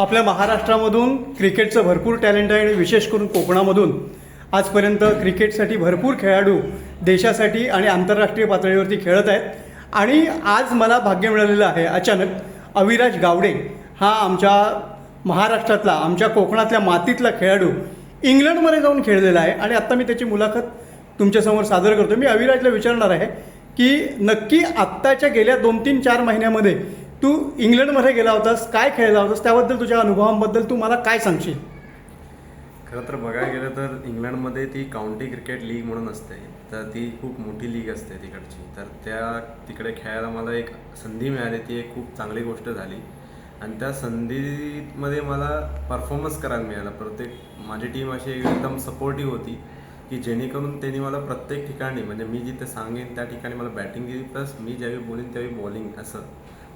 आपल्या महाराष्ट्रामधून क्रिकेटचं भरपूर टॅलेंट आहे आणि विशेष करून कोकणामधून. आजपर्यंत क्रिकेटसाठी भरपूर खेळाडू देशासाठी आणि आंतरराष्ट्रीय पातळीवरती खेळत आहेत. आणि आज मला भाग्य मिळालेलं आहे अचानक अविराज गावडे हा आमच्या महाराष्ट्रातला आमच्या कोकणातल्या मातीतला खेळाडू इंग्लंडमध्ये जाऊन खेळलेला आहे. आणि आत्ता मी त्याची मुलाखत तुमच्यासमोर सादर करतो. मी अविराजला विचारणार आहे की नक्की आत्ताच्या गेल्या दोन तीन चार महिन्यामध्ये तू इंग्लंडमध्ये गेला होतास काय खेळला होतास त्याबद्दल तुझ्या अनुभवांबद्दल तू मला काय सांगशील? खरं तर बघायला गेलं तर इंग्लंडमध्ये ती काउंटी क्रिकेट लीग म्हणून असते. तर ती खूप मोठी लीग असते तिकडची. तर त्या तिकडे खेळायला मला एक संधी मिळाली. ती एक खूप चांगली गोष्ट झाली. आणि त्या संधीमध्ये मला परफॉर्मन्स करायला मिळाला. प्रत्येक माझी टीम अशी एकदम सपोर्टिव्ह होती की जेणेकरून त्यांनी मला प्रत्येक ठिकाणी म्हणजे मी जिथे सांगेन त्या ठिकाणी मला बॅटिंग दिली प्लस मी ज्यावेळी बोलेन त्यावेळी बॉलिंग असं.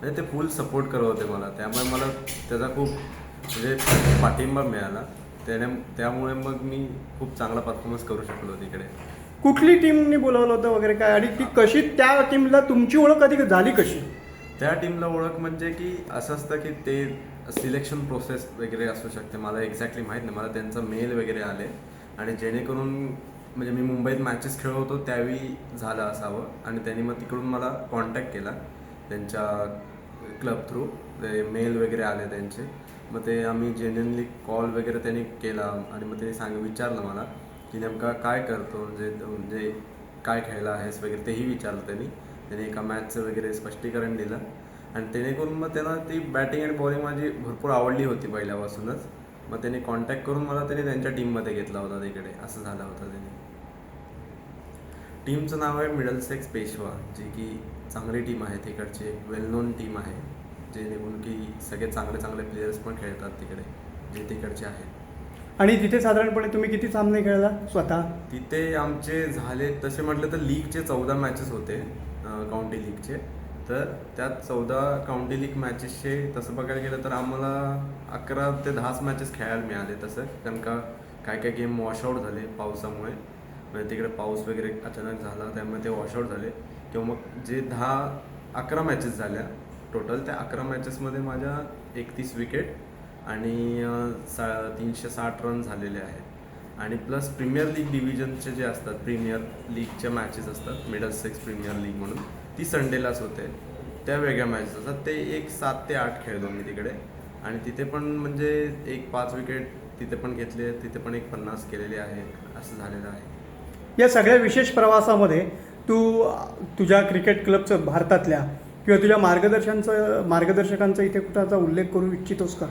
म्हणजे ते फुल सपोर्ट करत होते मला. त्यामुळे मला त्याचा खूप म्हणजे पाठिंबा मिळाला. त्याने त्यामुळे मग मी खूप चांगला परफॉर्मन्स करू शकलो तिकडे. कुठली टीमनी बोलावलं होतं वगैरे काय? आणि ती कशी त्या टीमला तुमची ओळख कधी झाली कशी? त्या टीमला ओळख म्हणजे की असं असतं की ते सिलेक्शन प्रोसेस वगैरे असू शकते. मला एक्झॅक्टली माहीत नाही. मला त्यांचं मेल वगैरे आले. आणि जेणेकरून म्हणजे मी मुंबईत मॅचेस खेळत होतो त्यावेळी झालं असावं. आणि त्यांनी मग तिकडून मला कॉन्टॅक्ट केला. त्यांच्या क्लब थ्रू ते मेल वगैरे आले त्यांचे. मग ते आम्ही जेन्युनली कॉल वगैरे त्यांनी केला आणि मग त्यांनी सांग विचारलं मला की नेमका काय करतो म्हणजे म्हणजे काय खेळला आहेस वगैरे तेही विचारलं त्यांनी. त्यांनी एका मॅचचं वगैरे स्पष्टीकरण दिलं. आणि जेणेकरून मग त्यांना ती बॅटिंग आणि बॉलिंग माझी भरपूर आवडली होती पहिल्यापासूनच. मग त्यांनी कॉन्टॅक्ट करून मला त्यांनी त्यांच्या टीममध्ये घेतला होता तिकडे. असं झालं होतं त्यांनी. टीमचं नाव आहे मिडलसेक्स पेशवा जे की चांगली टीम आहे तिकडची एक वेल नोन टीम आहे जेणेकरून की सगळे चांगले चांगले प्लेयर्स पण खेळतात तिकडे जे तिकडचे आहेत. आणि तिथे साधारणपणे तुम्ही किती सामने खेळला स्वतः? तिथे आमचे झाले तसे म्हटलं तर लीगचे चौदा मॅचेस होते काउंटी लीगचे तर त्यात चौदा काउंटी लीग मॅचेसचे तसं बघायला गेलं तर आम्हाला अकरा ते दहाच मॅचेस खेळायला मिळाले तसं. कारण का काय काय गेम वॉशआउट झाले पावसामुळे. म्हणजे तिकडे पाऊस वगैरे अचानक झाला त्यामुळे ते वॉशआउट झाले. किंवा मग जे दहा अकरा मॅचेस झाल्या. टोटल त्या अकरा मॅचेसमध्ये माझ्या एकतीस विकेट आणि सा तीनशे साठ रन झालेले आहेत. आणि प्लस प्रीमियर लीग डिव्हिजनचे जे असतात प्रीमियर लीगच्या मॅचेस असतात मिडल सिक्स प्रीमियर लीग म्हणून ती संडेलाच होते. त्या वेगळ्या मॅचेस असतात. ते एक सात ते आठ खेळतो मी तिकडे. आणि तिथे पण म्हणजे एक पाच विकेट तिथे पण घेतले तिथे पण एक पन्नास केलेले आहे असं झालेलं आहे. या सगळ्या विशेष प्रवासामध्ये तू तुझ्या क्रिकेट क्लबचं भारतातल्या किंवा तुझ्या मार्गदर्शनचं मार्गदर्शकांचा इथे कुठाचा उल्लेख करू इच्छितोस का?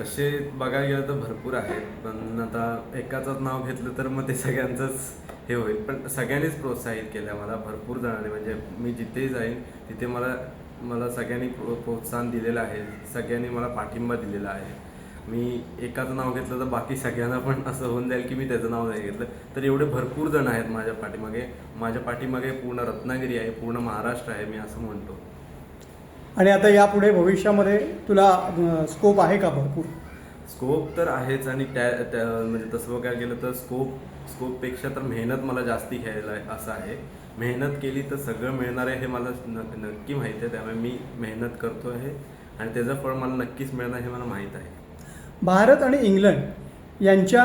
तसे बघायला गेलं तर भरपूर आहेत पण आता एकाचंच नाव घेतलं तर मग ते सगळ्यांचंच हे होईल. पण सगळ्यांनीच प्रोत्साहित केलं मला भरपूर जणांनी. म्हणजे मी जिथेही जाईन तिथे मला मला सगळ्यांनी प्रो प्रोत्साहन दिलेलं आहे. सगळ्यांनी मला पाठिंबा दिलेला आहे. मी एकाचं नाव घेतलं तर बाकी सगळ्यांना पण असं होऊन जाईल की मी त्याचं नाव नाही घेतलं. तर एवढे भरपूर जण आहेत माझ्या पाठीमागे. माझ्या पाठीमागे पूर्ण रत्नागिरी आहे पूर्ण महाराष्ट्र आहे मी असं म्हणतो. आणि आता यापुढे भविष्यामध्ये तुला स्कोप आहे का भरपूर? स्कोप तर आहेच आणि त्या त्या म्हणजे तसं बघायला गेलं तर स्कोप स्कोपपेक्षा तर मेहनत मला जास्ती घ्यायला आहे असं आहे. मेहनत केली तर सगळं मिळणार आहे हे मला नक्की माहीत आहे. त्यामुळे मी मेहनत करतो आहे आणि त्याचं फळ मला नक्कीच मिळणार हे मला माहीत आहे. भारत आणि इंग्लंड यांच्या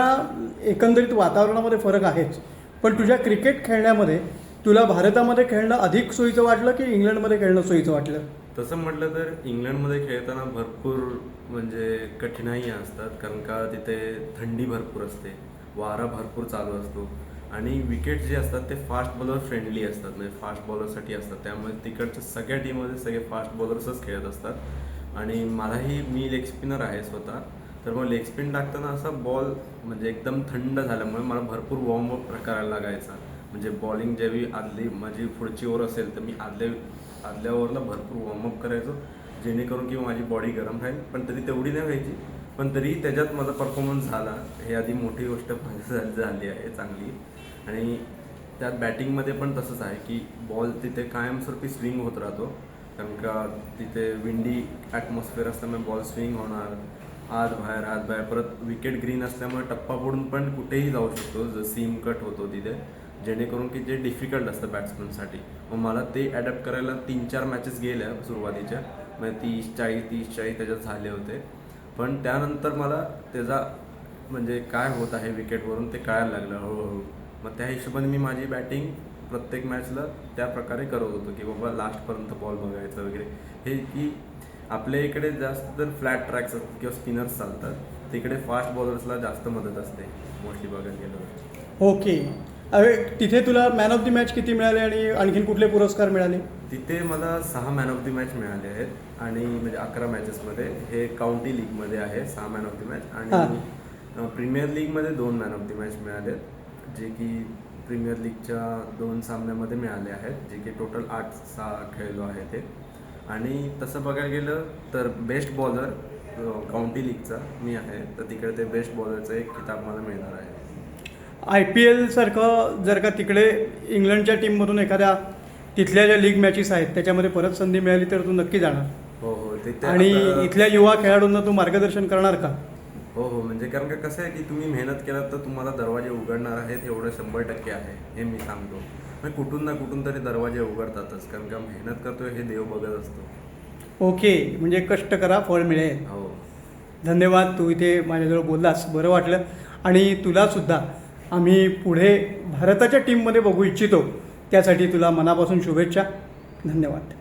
एकंदरीत वातावरणामध्ये फरक आहेच. पण तुझ्या क्रिकेट खेळण्यामध्ये तुला भारतामध्ये खेळणं अधिक सोयीचं वाटलं की इंग्लंडमध्ये खेळणं सोयीचं वाटलं? तसं म्हटलं तर इंग्लंडमध्ये खेळताना भरपूर म्हणजे कठीणाई असतात कारण का तिथे थंडी भरपूर असते वारा भरपूर चालू असतो आणि विकेट जे असतात ते फास्ट बॉलर फ्रेंडली असतात म्हणजे फास्ट बॉलरसाठी असतात. त्यामुळे तिकडच्या सगळ्या टीममध्ये सगळे फास्ट बॉलर्सच खेळत असतात. आणि मलाही मी लेग स्पिनर आहे स्वतः. तर मग लेग स्पिन टाकताना असा बॉल म्हणजे एकदम थंड झाल्यामुळे मला भरपूर वॉर्मअप करायला लागायचा. म्हणजे बॉलिंग ज्यावेळी आदली माझी पुढची ओव्हर असेल तर मी आदल्या आदल्या ओव्हरला भरपूर वॉर्मअप करायचो जेणेकरून की माझी बॉडी गरम राहील. पण तरी तेवढी नाही व्हायची. पण तरी त्याच्यात माझा परफॉर्मन्स झाला. हे आधी मोठी गोष्ट झाली आहे चांगली. आणि त्यात बॅटिंगमध्ये पण तसंच आहे की बॉल तिथे कायमस्वरूपी स्विंग होत राहतो. कारण का तिथे विंडी ॲटमॉस्फिअर असल्यामुळे बॉल स्विंग होणार. आत बाहेर आत बाहेर. परत विकेट ग्रीन असल्यामुळे टप्पा पडून पण कुठेही जाऊ शकतो जर सीम कट होतो तिथे. जेणेकरून की जे डिफिकल्ट असतं बॅट्समनसाठी मग मला ते ॲडॅप्ट करायला तीन चार मॅचेस गेल्या सुरुवातीच्या. म्हणजे तीस चाळीस तीस चाळीस त्याच्यात झाले होते. पण त्यानंतर मला त्याचा म्हणजे काय होत आहे विकेटवरून ते कळायला लागलं. हळूहळू मग त्या हिशोबाने मी माझी बॅटिंग प्रत्येक मॅचला त्या प्रकारे करत होतो. की बाबा लास्टपर्यंत बॉल बघायचं वगैरे. हे की आपल्या इकडे जास्त तर फ्लॅट ट्रॅक्स किंवा स्पिनर्स चालतात तिकडे फास्ट बॉलर्सला जास्त मदत असते मोस्टली बघायला गेलं. ओके अरे तिथे तुला मॅन ऑफ दी मॅच किती मिळाले आणि आणखीन कुठले पुरस्कार मिळाले? तिथे मला सहा मॅन ऑफ दी मॅच मिळाले आहेत आणि म्हणजे अकरा मॅचेसमध्ये हे काउंटी लीगमध्ये आहे सहा मॅन ऑफ दी मॅच आणि प्रीमियर लीगमध्ये दोन मॅन ऑफ दी मॅच मिळाले जे की प्रीमियर लीगच्या दोन सामन्यामध्ये मिळाले आहेत जे की टोटल आठ सहा खेळलो आहे ते. आणि तसं बघायला गेलं तर बेस्ट बॉलर काउंटी लीगचा मी आहे. तर तिकडे ते बेस्ट बॉलरचा एक किताब मला मिळणार आहे. आय पी एलसारखं जर का तिकडे इंग्लंडच्या टीममधून एखाद्या तिथल्या ज्या लीग मॅचेस आहेत त्याच्यामध्ये परत संधी मिळाली तर तू नक्की जाणार. हो हो. तिथे आणि इथल्या युवा खेळाडूंना तू मार्गदर्शन करणार का? हो हो. म्हणजे कारण का कसं आहे की तुम्ही मेहनत केलात तर तुम्हाला दरवाजे उघडणार आहेत एवढं शंभर टक्के आहे. हे मी सांगतो. मग कुठून ना कुठून तरी दरवाजे उघडतातच कारण का मेहनत करतोय हे देव बघत असतो. ओके म्हणजे कष्ट करा फळ मिळेल हो. धन्यवाद तू इथे माझ्याजवळ बोललास बरं वाटलं. आणि तुलासुद्धा आम्ही पुढे भारताच्या टीममध्ये बघू इच्छितो. त्यासाठी तुला मनापासून शुभेच्छा. धन्यवाद.